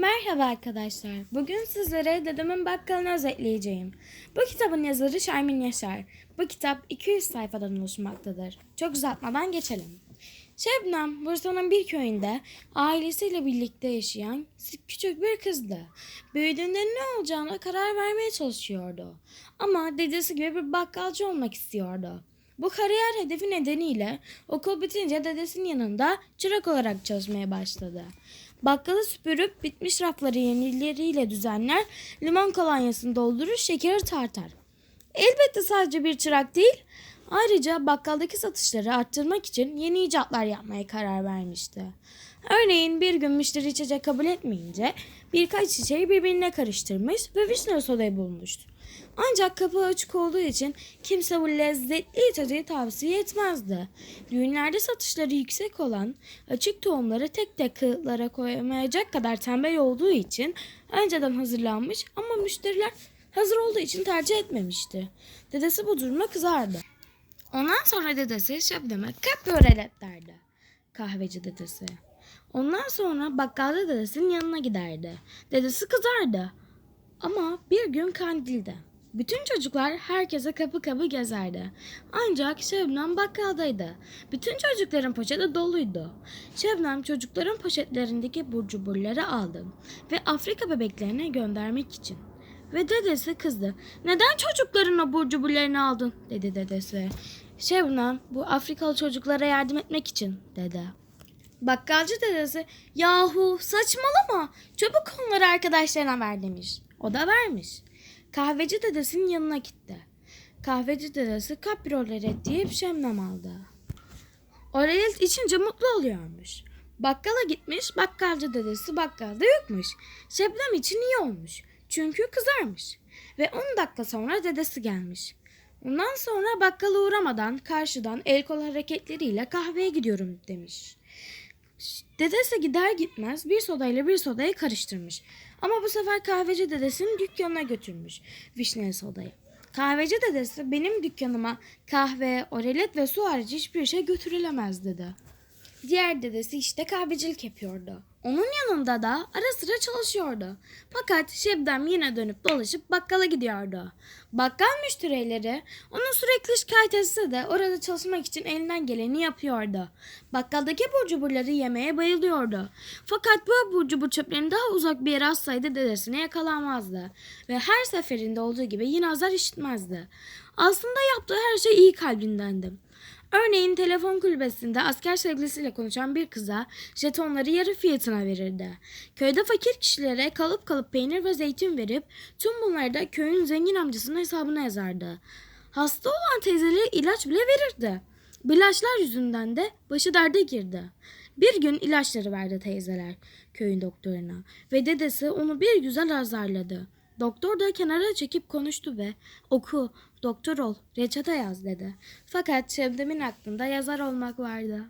Merhaba arkadaşlar. Bugün sizlere Dedemin Bakkalını özetleyeceğim. Bu kitabın yazarı Şermin Yaşar. Bu kitap 200 sayfadan oluşmaktadır. Çok uzatmadan geçelim. Şebnem, Bursa'nın bir köyünde ailesiyle birlikte yaşayan küçük bir kızdı. Büyüdüğünde ne olacağına karar vermeye çalışıyordu. Ama dedesi gibi bir bakkalcı olmak istiyordu. Bu kariyer hedefi nedeniyle okul bitince dedesinin yanında çırak olarak çalışmaya başladı. Bakkalı süpürüp bitmiş rafları yenileriyle düzenler, limon kolonyasını doldurur, şekeri tartar. Elbette sadece bir çırak değil, ayrıca bakkaldaki satışları arttırmak için yeni icatlar yapmaya karar vermişti. Örneğin bir gün müşteri içecek kabul etmeyince birkaç şişeyi birbirine karıştırmış ve vişne sodayı bulmuştu. Ancak kapı açık olduğu için kimse bu lezzetli içeceği tavsiye etmezdi. Düğünlerde satışları yüksek olan açık tohumları tek tek kağıtlara koyamayacak kadar tembel olduğu için önceden hazırlanmış ama müşteriler hazır olduğu için tercih etmemişti. Dedesi bu duruma kızardı. Ondan sonra dedesi Şebnem'e bir öğret derdi. Kahveci dedesi. Ondan sonra bakkalda dedesinin yanına giderdi. Dedesi kızardı. Ama bir gün kandilde. Bütün çocuklar herkese kapı kapı gezerdi. Ancak Şebnem bakkaldaydı. Bütün çocukların poşeti doluydu. Şebnem çocukların poşetlerindeki burcuburları aldı ve Afrika bebeklerine göndermek için. Ve dedesi kızdı. Neden çocukların o burcuburlarını aldın? dedi dedesi. Şebnem bu Afrikalı çocuklara yardım etmek için dedi. Bakkalcı dedesi yahu saçmalama çabuk onları arkadaşlarına ver demiş. O da vermiş. Kahveci dedesinin yanına gitti. Kahveci dedesi kapriyolet deyip şemnem aldı. Orelet içince mutlu oluyormuş. Bakkala gitmiş, bakkalcı dedesi bakkalda yokmuş. Şebnem için iyi olmuş. Çünkü kızarmış. Ve 10 dakika sonra dedesi gelmiş. Ondan sonra bakkala uğramadan karşıdan el kol hareketleriyle kahveye gidiyorum demiş. Dedesi gider gitmez bir sodayla bir sodayı karıştırmış. Ama bu sefer kahveci dedesinin dükkanına götürmüş vişne sodayı. Kahveci dedesi benim dükkanıma kahve, orelet ve su harici hiçbir şey götürülemez dedi. Diğer dedesi işte kahvecilik yapıyordu. Onun yanında da ara sıra çalışıyordu. Fakat Şebnem yine dönüp dolaşıp bakkala gidiyordu. Bakkal müşterileri onu sürekli şikayet etse de orada çalışmak için elinden geleni yapıyordu. Bakkaldaki abur cuburları yemeye bayılıyordu. Fakat bu abur cubur çöplerini daha uzak bir yere atsaydı dedesine yakalanmazdı. Ve her seferinde olduğu gibi yine azar işitmezdi. Aslında yaptığı her şey iyi kalbindendi. Örneğin telefon kulübesinde asker sevgilisiyle konuşan bir kıza jetonları yarı fiyatına verirdi. Köyde fakir kişilere kalıp kalıp peynir ve zeytin verip tüm bunları da köyün zengin amcasının hesabına yazardı. Hasta olan teyzelere ilaç bile verirdi. Bu ilaçlar yüzünden de başı derde girdi. Bir gün ilaçları verdi teyzeler köyün doktoruna ve dedesi onu bir güzel azarladı. Doktor da kenara çekip konuştu ve oku, doktor ol, reçete yaz dedi. Fakat Şebnem'in aklında yazar olmak vardı.